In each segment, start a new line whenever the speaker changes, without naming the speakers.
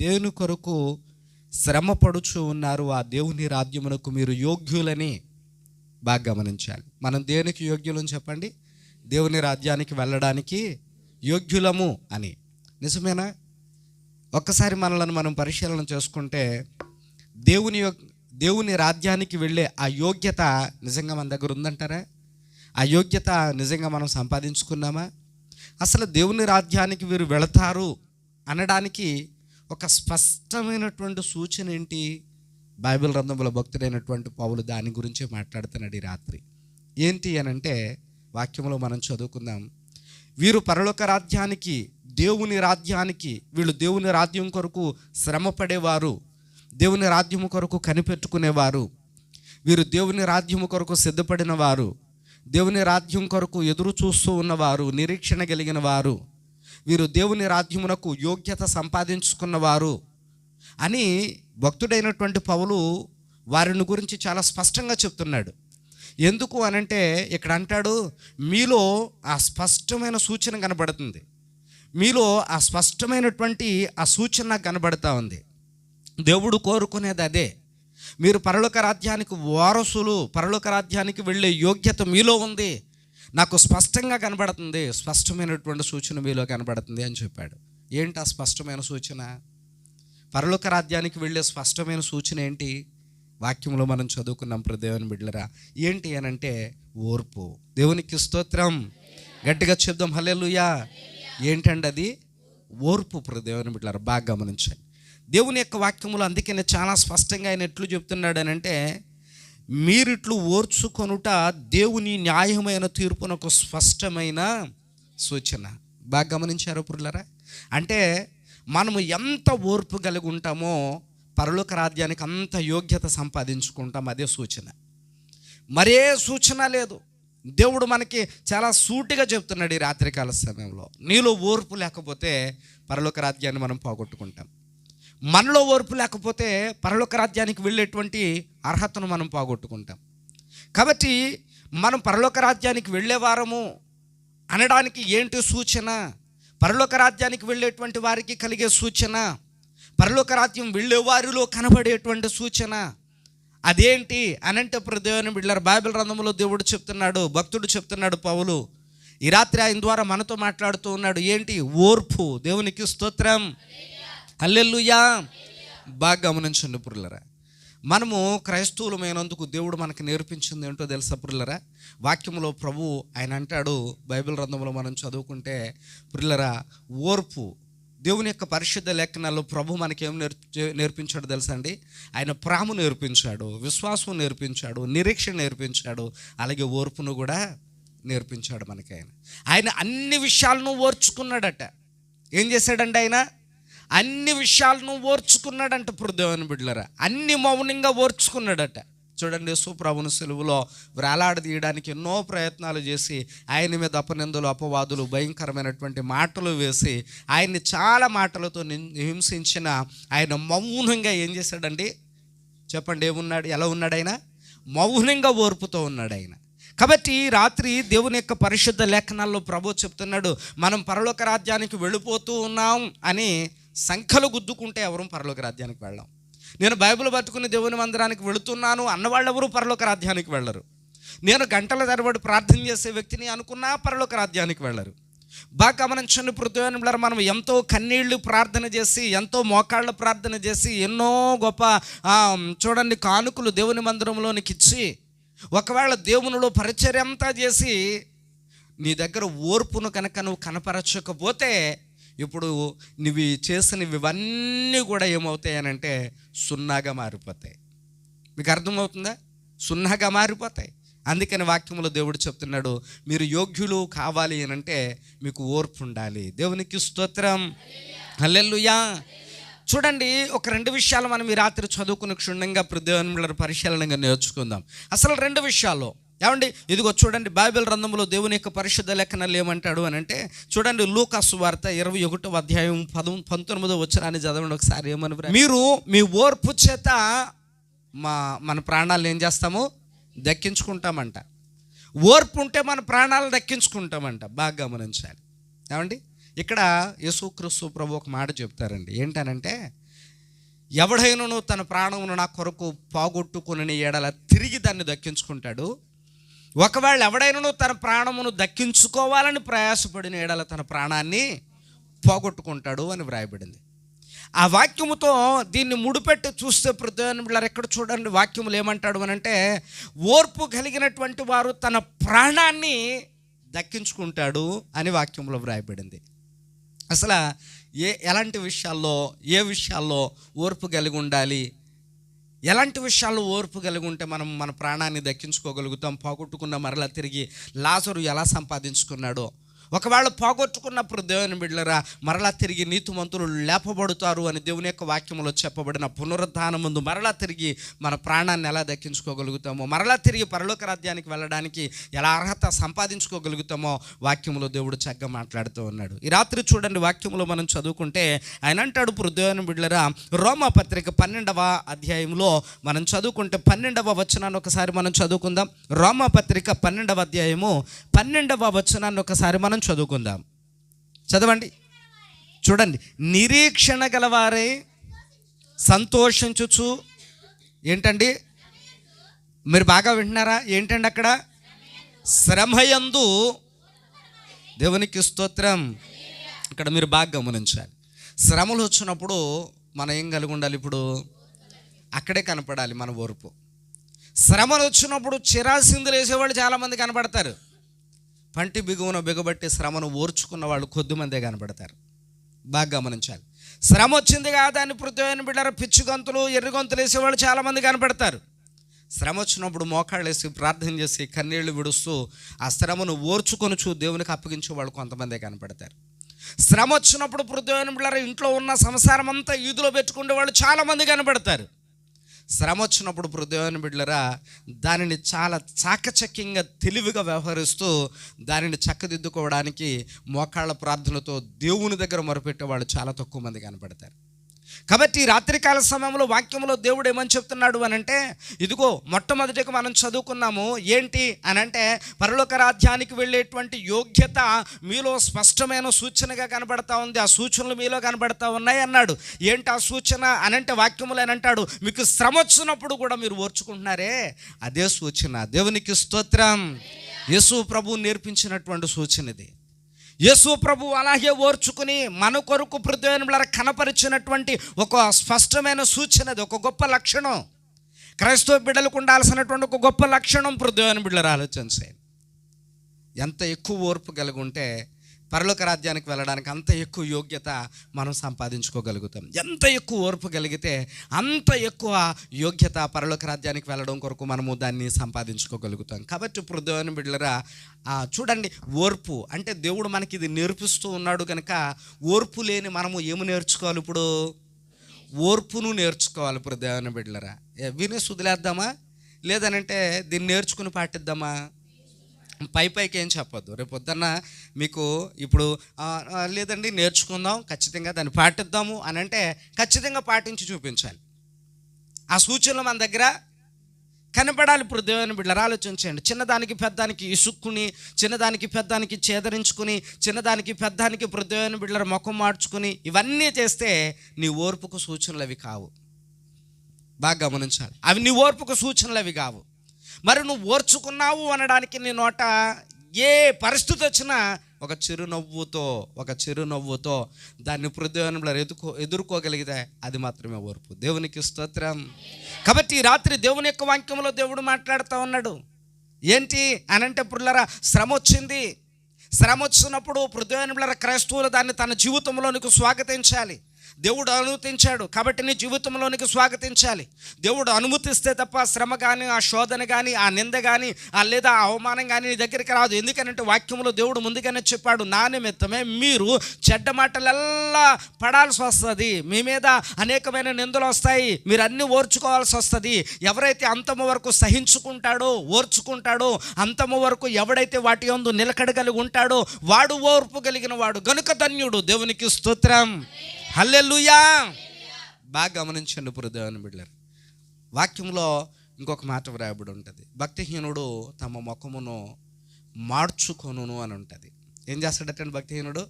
దేవుని కొరకు శ్రమ పడుచు ఉన్నారు ఆ దేవుని రాజ్యమునకు మీరు యోగ్యులని బాగా గమనించాలి. మనం దేనికి యోగ్యులని చెప్పండి? దేవుని రాజ్యానికి వెళ్ళడానికి యోగ్యులము అని. నిజమేనా? ఒక్కసారి మనలను మనం పరిశీలన చేసుకుంటే దేవుని యో దేవుని రాజ్యానికి వెళ్ళే ఆ యోగ్యత నిజంగా మన దగ్గర ఉందంటారా? ఆ యోగ్యత నిజంగా మనం సంపాదించుకున్నామా? అసలు దేవుని రాజ్యానికి వీరు వెళతారు అనడానికి ఒక స్పష్టమైనటువంటి సూచన ఏంటి? బైబిల్ రంధముల భక్తుడైనటువంటి పౌలు దాని గురించే మాట్లాడుతున్నాడు ఈ రాత్రి. ఏంటి అని అంటే వాక్యంలో మనం చదువుకుందాం. వీరు పరలోక రాజ్యానికి దేవుని రాజ్యానికి వీళ్ళు దేవుని రాజ్యం కొరకు శ్రమపడేవారు దేవుని రాజ్యము కొరకు కనిపెట్టుకునేవారు వీరు దేవుని రాజ్యము కొరకు సిద్ధపడిన వారు దేవుని రాజ్యం కొరకు ఎదురు చూస్తూ ఉన్నవారు నిరీక్షణ కలిగిన వారు వీరు దేవుని రాజ్యమునకు యోగ్యత సంపాదించుకున్నవారు అని భక్తుడైనటువంటి పౌలు వారిని గురించి చాలా స్పష్టంగా చెప్తున్నాడు. ఎందుకు అనంటే ఇక్కడ అంటాడు మీలో ఆ స్పష్టమైన సూచన కనబడుతుంది. మీలో ఆ స్పష్టమైనటువంటి ఆ సూచన నాకు కనబడతా ఉంది. దేవుడు కోరుకునేది అదే. మీరు పరలోక రాజ్యానికి వారసులు పరలోక రాజ్యానికి వెళ్ళే యోగ్యత మీలో ఉంది. నాకు స్పష్టంగా కనబడుతుంది స్పష్టమైనటువంటి సూచన మీలో కనబడుతుంది అని చెప్పాడు. ఏంటి ఆ స్పష్టమైన సూచన? పరలోక రాజ్యానికి వెళ్ళే స్పష్టమైన సూచన ఏంటి? వాక్యంలో మనం చదువుకున్నాం దేవుని బిడ్డలరా ఏంటి అని అంటే ఓర్పు. దేవునికి స్తోత్రం. గట్టిగా చెప్దాం హలెలుయా ఏంటండి అది? ఓర్పు దేవుని బిడ్లరా బాగా గమనించండి. దేవుని యొక్క వాక్యములు అందుకనే చాలా స్పష్టంగా ఆయన ఎట్లు చెప్తున్నాడు అని అంటే మీరిట్లు ఓర్చుకొనుట దేవుని న్యాయమైన తీర్పునకు స్పష్టమైన సూచన. బాగా గమనించారు పురులరా? అంటే మనము ఎంత ఓర్పు కలిగి ఉంటామో పరలోక రాజ్యానికి అంత యోగ్యత సంపాదించుకుంటాం అదే సూచన. మరే సూచన లేదు. దేవుడు మనకి చాలా సూటిగా చెప్తున్నాడు ఈ రాత్రికాల సమయంలో. నీలో ఓర్పు లేకపోతే పరలోక రాజ్యాన్ని మనం పోగొట్టుకుంటాం. మనలో ఓర్పు లేకపోతే పరలోక రాజ్యానికి వెళ్ళేటువంటి అర్హతను మనం పోగొట్టుకుంటాం. కాబట్టి మనం పరలోక రాజ్యానికి వెళ్ళేవారము అనడానికి ఏంటి సూచన? పరలోక రాజ్యానికి వెళ్ళేటువంటి వారికి కలిగే సూచన? పరలోక రాజ్యం వెళ్ళే వారిలో కనబడేటువంటి సూచన? అదేంటి? అనంటే దేవుని బిళ్ళారు. బైబిల్ రంధంలో దేవుడు చెప్తున్నాడు భక్తుడు చెప్తున్నాడు పౌలు. ఈ రాత్రి ఆయన ద్వారా మనతో మాట్లాడుతూ ఉన్నాడు ఏంటి? ఓర్పు. దేవునికి స్తోత్రం. అల్లెల్లుయా బాగా గమనించండి పురులరా. మనము క్రైస్తవులమైనందుకు దేవుడు మనకి నేర్పించింది ఏంటో తెలుసా పురులరా? వాక్యంలో ప్రభు ఆయన అంటాడు బైబిల్ రంధంలో మనం చదువుకుంటే పురులరా ఓర్పు దేవుని యొక్క పరిశుద్ధ లేఖనాల్లో ప్రభు మనకి ఏం నేర్పి నేర్పించాడు తెలుసా అండి? ఆయన ప్రాము నేర్పించాడు విశ్వాసం నేర్పించాడు నిరీక్షణ నేర్పించాడు అలాగే ఓర్పును కూడా నేర్పించాడు మనకి ఆయన. ఆయన అన్ని విషయాలను ఓర్చుకున్నాడట. ఏం చేశాడండి ఆయన? అన్ని విషయాలను ఓర్చుకున్నాడంట ఇప్పుడు దేవుని బిడ్డలరా. అన్ని మౌనంగా ఓర్చుకున్నాడట. చూడండి సుప్రభుని సెలువులో వ్రేలాడదీయడానికి ఎన్నో ప్రయత్నాలు చేసి ఆయన మీద అపనిందులు అపవాదులు భయంకరమైనటువంటి మాటలు వేసి ఆయన్ని చాలా మాటలతో నిం- హింసించిన ఆయన మౌనంగా ఏం చేశాడండి? చెప్పండి ఏమున్నాడు? ఎలా ఉన్నాడు ఆయన మౌనంగా ఓర్పుతో ఉన్నాడు ఆయన కాబట్టి రాత్రి దేవుని యొక్క పరిశుద్ధ లేఖనాల్లో ప్రభు చెప్తున్నాడు మనం పరలోక రాజ్యానికి వెళ్ళిపోతూ ఉన్నాం అని సంఖ్యలు గుద్దుకుంటే ఎవరూ పరలోక రాజ్యానికి వెళ్ళాం. నేను బైబిల్ పట్టుకుని దేవుని మందిరానికి వెళుతున్నాను అన్నవాళ్ళు పరలోక రాజ్యానికి వెళ్ళరు. నేను గంటల తరబడి ప్రార్థన చేసే వ్యక్తిని అనుకున్నా పరలోక రాజ్యానికి వెళ్ళరు. బాగా గమనించండి పృథ్వీనులారు మనం ఎంతో కన్నీళ్ళు ప్రార్థన చేసి ఎంతో మోకాళ్ళ ప్రార్థన చేసి ఎన్నో గొప్ప చూడండి కానుకలు దేవుని మందిరంలోనికి ఇచ్చి ఒకవేళ దేవునిలో పరిచర్యంతా చేసి నీ దగ్గర ఓర్పును కనుక నువ్వు కనపరచకపోతే ఇప్పుడు నువ్వు చేసినవి ఇవన్నీ కూడా ఏమవుతాయి అని అంటే సున్నాగా మారిపోతాయి. మీకు అర్థమవుతుందా? సున్నాగా మారిపోతాయి. అందుకని వాక్యంలో దేవుడు చెప్తున్నాడు మీరు యోగ్యులు కావాలి అని అంటే మీకు ఓర్పు ఉండాలి. దేవునికి స్తోత్రం. హల్లెల్లుయా చూడండి ఒక రెండు విషయాలు మనం ఈ రాత్రి చదువుకుని క్షుణ్ణంగా దేవుని పరిశీలనగా నేర్చుకుందాం. అసలు రెండు విషయాలు. ఏమండి? ఇదిగో చూడండి బైబిల్ రంధంలో దేవుని యొక్క పరిశుద్ధ లెక్కనలు ఏమంటాడు అని అంటే చూడండి లూకాసు వార్త ఇరవై ఒకటో అధ్యాయం పదం పంతొమ్మిదో వచ్చినాన్ని చదవండి ఒకసారి ఏమని మీరు మీ ఓర్పు చేత మా మన ప్రాణాలు ఏం చేస్తాము? దక్కించుకుంటామంట. ఓర్పు ఉంటే మన ప్రాణాలు దక్కించుకుంటామంట. బాగా గమనించాలి. ఏమండి? ఇక్కడ యేసుక్రీస్తు ప్రభు ఒక మాట చెప్తారండి. ఏంటనంటే ఎవడైనను తన ప్రాణమును నా కొరకు పోగొట్టుకుని ఎడల తిరిగి దాన్ని దక్కించుకుంటాడు. ఒకవేళ ఎవడైనను తన ప్రాణమును దక్కించుకోవాలని ప్రయాసపడిన ఏడల తన ప్రాణాన్ని పోగొట్టుకుంటాడు అని వ్రాయబడింది. ఆ వాక్యముతో దీన్ని ముడిపెట్టి చూస్తే ప్రతిదాని ఎక్కడ చూడండి వాక్యములు ఏమంటాడు అని అంటే ఓర్పు కలిగినటువంటి వారు తన ప్రాణాన్ని దక్కించుకుంటాడు అని వాక్యంలో వ్రాయబడింది. అసలు ఏ ఎలాంటి విషయాల్లో ఏ విషయాల్లో ఓర్పు కలిగి ఉండాలి? ఎలాంటి విషయాల్లో ఓర్పు కలిగి ఉంటే మనం మన ప్రాణాన్ని దక్కించుకోగలుగుతాం? పోగొట్టుకున్న మరలా తిరిగి లాజరు ఎలా సంపాదించుకున్నాడో? ఒకవేళ పోగొట్టుకున్నప్పుడు దేవుని బిడ్డలరా మరలా తిరిగి నీతిమంతులు లేపబడుతారు అని దేవుని యొక్క వాక్యములో చెప్పబడిన పునరుద్ధానం ముందు మరలా తిరిగి మన ప్రాణాన్ని ఎలా దక్కించుకోగలుగుతామో మరలా తిరిగి పరలోక రాజ్యానికి వెళ్ళడానికి ఎలా అర్హత సంపాదించుకోగలుగుతామో వాక్యములో దేవుడు చక్కగా మాట్లాడుతూ ఉన్నాడు. ఈ రాత్రి చూడండి వాక్యంలో మనం చదువుకుంటే ఆయన అంటాడు ఇప్పుడు దేవుని బిడ్డలరా రోమా పత్రిక పన్నెండవ అధ్యాయంలో మనం చదువుకుంటే పన్నెండవ వచనాన్ని ఒకసారి మనం చదువుకుందాం. రోమా పత్రిక పన్నెండవ అధ్యాయము పన్నెండవ వచనాన్ని ఒకసారి మనం చదువుకుందాం. చదవండి. చూడండి. నిరీక్షణ గలవారే సంతోషించుచు. ఏంటండి? మీరు బాగా వింటున్నారా? ఏంటండి అక్కడ? శ్రమయందు దేవునికి స్తోత్రం. ఇక్కడ మీరు బాగా గమనించాలి. శ్రమలు వచ్చినప్పుడు మనం ఏం కలిగి ఉండాలి ఇప్పుడు? అక్కడే కనపడాలి మన ఓర్పు. శ్రమలు వచ్చినప్పుడు చిరాసిందులు వేసేవాళ్ళు చాలామంది కనపడతారు. పంటి బిగువున బిగబట్టి శ్రమను ఓర్చుకున్న వాళ్ళు కొద్దిమందే కనపడతారు బాగా గమనించాలి. శ్రమ వచ్చింది కాదు అని పృథ్వీని బిడ్డారు పిచ్చి గొంతులు ఎర్రి గొంతులు వేసేవాళ్ళు చాలామంది కనపడతారు. శ్రమ వచ్చినప్పుడు మోకాళ్ళు వేసి ప్రార్థన చేసి కన్నీళ్ళు విడుస్తూ ఆ శ్రమను ఓర్చుకొనుచు దేవునికి అప్పగించే వాళ్ళు కొంతమందే కనపడతారు. శ్రమ వచ్చినప్పుడు పృథ్వైన బిడ్డారు ఇంట్లో ఉన్న సంసారం అంతా ఈదులో పెట్టుకునే వాళ్ళు చాలామంది కనపడతారు. శ్రమ వచ్చినప్పుడు హృదయాన్ని బిడ్డలరా దానిని చాలా చాకచక్యంగా తెలివిగా వ్యవహరిస్తూ దానిని చక్కదిద్దుకోవడానికి మోకాళ్ళ ప్రార్థనతో దేవుని దగ్గర మొరపెట్టే వాళ్ళు చాలా తక్కువ మంది కనపడతారు. కాబట్టి రాత్రికాల సమయంలో వాక్యంలో దేవుడు ఏమని చెప్తున్నాడు అని అంటే ఇదిగో మొట్టమొదటిగా మనం చదువుకున్నాము ఏంటి అని అంటే పరలోక రాజ్యానికి వెళ్ళేటువంటి యోగ్యత మీలో స్పష్టమైన సూచనగా కనబడతా ఉంది ఆ సూచనలు మీలో కనబడతా ఉన్నాయి అన్నాడు. ఏంటి ఆ సూచన అనంటే వాక్యములు అని అంటాడు. మీకు శ్రమ వచ్చినప్పుడు కూడా మీరు ఓర్చుకుంటున్నారే? అదే సూచన. దేవునికి స్తోత్రం. యేసు ప్రభు నేర్పించినటువంటి సూచన ఇది. యేసు ప్రభు అలాగే ఓర్చుకుని మన కొరకు పృథ్వీనుల కనపరిచినటువంటి ఒక స్పష్టమైన సూచనది ఒక గొప్ప లక్షణం. క్రైస్తవ బిడ్డలకు ఉండాల్సినటువంటి ఒక గొప్ప లక్షణం పృథ్వీన బిడ్డలు ఆలోచించండి ఎంత ఎక్కువ ఓర్పు కలిగి ఉంటే పరలోక రాజ్యానికి వెళ్ళడానికి అంత ఎక్కువ యోగ్యత మనం సంపాదించుకోగలుగుతాం. ఎంత ఎక్కువ ఓర్పు కలిగితే అంత ఎక్కువ యోగ్యత పరలోక రాజ్యానికి వెళ్ళడం కొరకు మనము దాన్ని సంపాదించుకోగలుగుతాం. కాబట్టి ఇప్పుడు బిడ్డలరా చూడండి ఓర్పు అంటే దేవుడు మనకి ఇది నేర్పిస్తూ ఉన్నాడు కనుక ఓర్పు లేని మనము ఏమి నేర్చుకోవాలి ఇప్పుడు? ఓర్పును నేర్చుకోవాలి ఇప్పుడు దేవుని బిడ్డలరా. ఏ, సుదిలేద్దామా? లేదనంటే దీన్ని నేర్చుకుని పాటిద్దామా? పై పైకి ఏం చెప్పొద్దు. రేపు పొద్దున్న మీకు ఇప్పుడు లేదండి నేర్చుకుందాం ఖచ్చితంగా దాన్ని పాటిద్దాము అని అంటే ఖచ్చితంగా పాటించి చూపించాలి. ఆ సూచనలు మన దగ్గర కనపడాలి. ఇప్పుడు దేవుని బిడ్డలు ఆలోచించండి. చిన్నదానికి పెద్దానికి ఇసుక్కుని చిన్నదానికి పెద్దానికి చేదరించుకుని చిన్నదానికి పెద్దానికి ఇప్పుడు దేవుని బిడ్డల ముఖం మార్చుకుని ఇవన్నీ చేస్తే నీ ఓర్పుకు సూచనలు అవి కావు. బాగా గమనించాలి. అవి నీ ఓర్పుకు సూచనలు అవి కావు. మరి నువ్వు ఓర్చుకున్నావు అనడానికి నీ నోట ఏ పరిస్థితి వచ్చినా ఒక చిరునవ్వుతో ఒక చిరునవ్వుతో దాన్ని హృదయంలో ఎదుర్కో ఎదుర్కోగలిగితే అది మాత్రమే ఓర్పు. దేవునికి స్తోత్రం. కాబట్టి ఈ రాత్రి దేవుని యొక్క వాక్యంలో దేవుడు మాట్లాడుతూ ఉన్నాడు. ఏంటి అనంటే పుల్లరా శ్రమ వచ్చింది. శ్రమ వచ్చినప్పుడు హృదయంలో క్రైస్తవులు దాన్ని తన జీవితంలోనికి స్వాగతించాలి. దేవుడు అనుమతించాడు కాబట్టి నీ జీవితంలోనికి స్వాగతించాలి. దేవుడు అనుమతిస్తే తప్ప శ్రమ కానీ ఆ శోధన కానీ ఆ నింద కానీ ఆ లేదా ఆ అవమానం కానీ నీ దగ్గరికి రాదు. ఎందుకనంటే వాక్యంలో దేవుడు ముందుగానే చెప్పాడు నా నిమిత్తమే మీరు చెడ్డ మాటలల్లా పడాల్సి వస్తుంది. మీ మీద అనేకమైన నిందలు వస్తాయి. మీరు అన్ని ఓర్చుకోవాల్సి వస్తుంది. ఎవరైతే అంతము వరకు సహించుకుంటాడో ఓర్చుకుంటాడో అంతము వరకు ఎవడైతే వాటి యందు నిలకడగలిగి ఉంటాడో వాడు ఓర్పు కలిగిన వాడు. గనుక ధన్యుడు దేవునికి స్తోత్రం. హల్లెలూయా. బాగా గమనించండి ఇప్పుడు దేవుని బిడ్డలు వాక్యంలో ఇంకొక మాట వ్రాయబడి ఉంటుంది. భక్తిహీనుడు తమ ముఖమును మార్చుకొనును అని ఉంటుంది. ఏం చేస్తాడటండి భక్తిహీనుడు?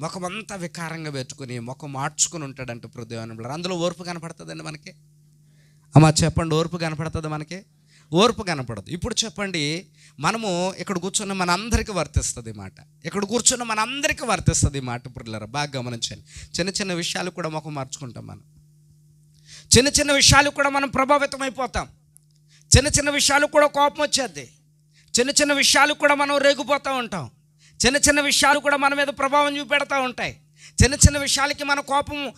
ముఖమంతా వికారంగా పెట్టుకుని ముఖం మార్చుకుని ఉంటాడంట హృదయాన్ని బిడ్డలారా. అందులో ఓర్పు కనపడుతుందండి మనకి? అమ్మా చెప్పండి ఓర్పు కనపడుతుంది మనకి? ఓర్పు కనపడదు. ఇప్పుడు చెప్పండి మనము ఇక్కడ కూర్చున్న మనందరికీ వర్తిస్తుంది మాట. ఇక్కడ కూర్చున్న మన అందరికీ వర్తిస్తుంది ఈ మాట పిల్లరా బాగా గమనించండి. చిన్న చిన్న విషయాలు కూడా ముఖం మార్చుకుంటాం మనం. చిన్న చిన్న విషయాలు కూడా మనం ప్రభావితం అయిపోతాం. చిన్న చిన్న విషయాలు కూడా కోపం వచ్చేది. చిన్న చిన్న విషయాలు కూడా మనం రేగిపోతూ ఉంటాం. చిన్న చిన్న విషయాలు కూడా మన మీద ప్రభావం చూపెడతా ఉంటాయి. చిన్న చిన్న విషయాలకి మన కోపం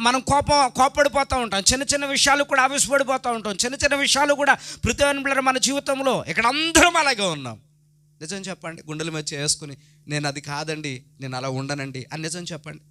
మనం కోపం కోపడిపోతూ ఉంటాం. చిన్న చిన్న విషయాలు కూడా ఆవేశపడిపోతూ ఉంటాం. చిన్న చిన్న విషయాలు కూడా ప్రతి మన జీవితంలో ఇక్కడ అందరం అలాగే ఉన్నాం. నిజం చెప్పండి గుండెల మీద చేసుకుని నేను అది కాదండి నేను అలా ఉండనండి అని నిజం చెప్పండి.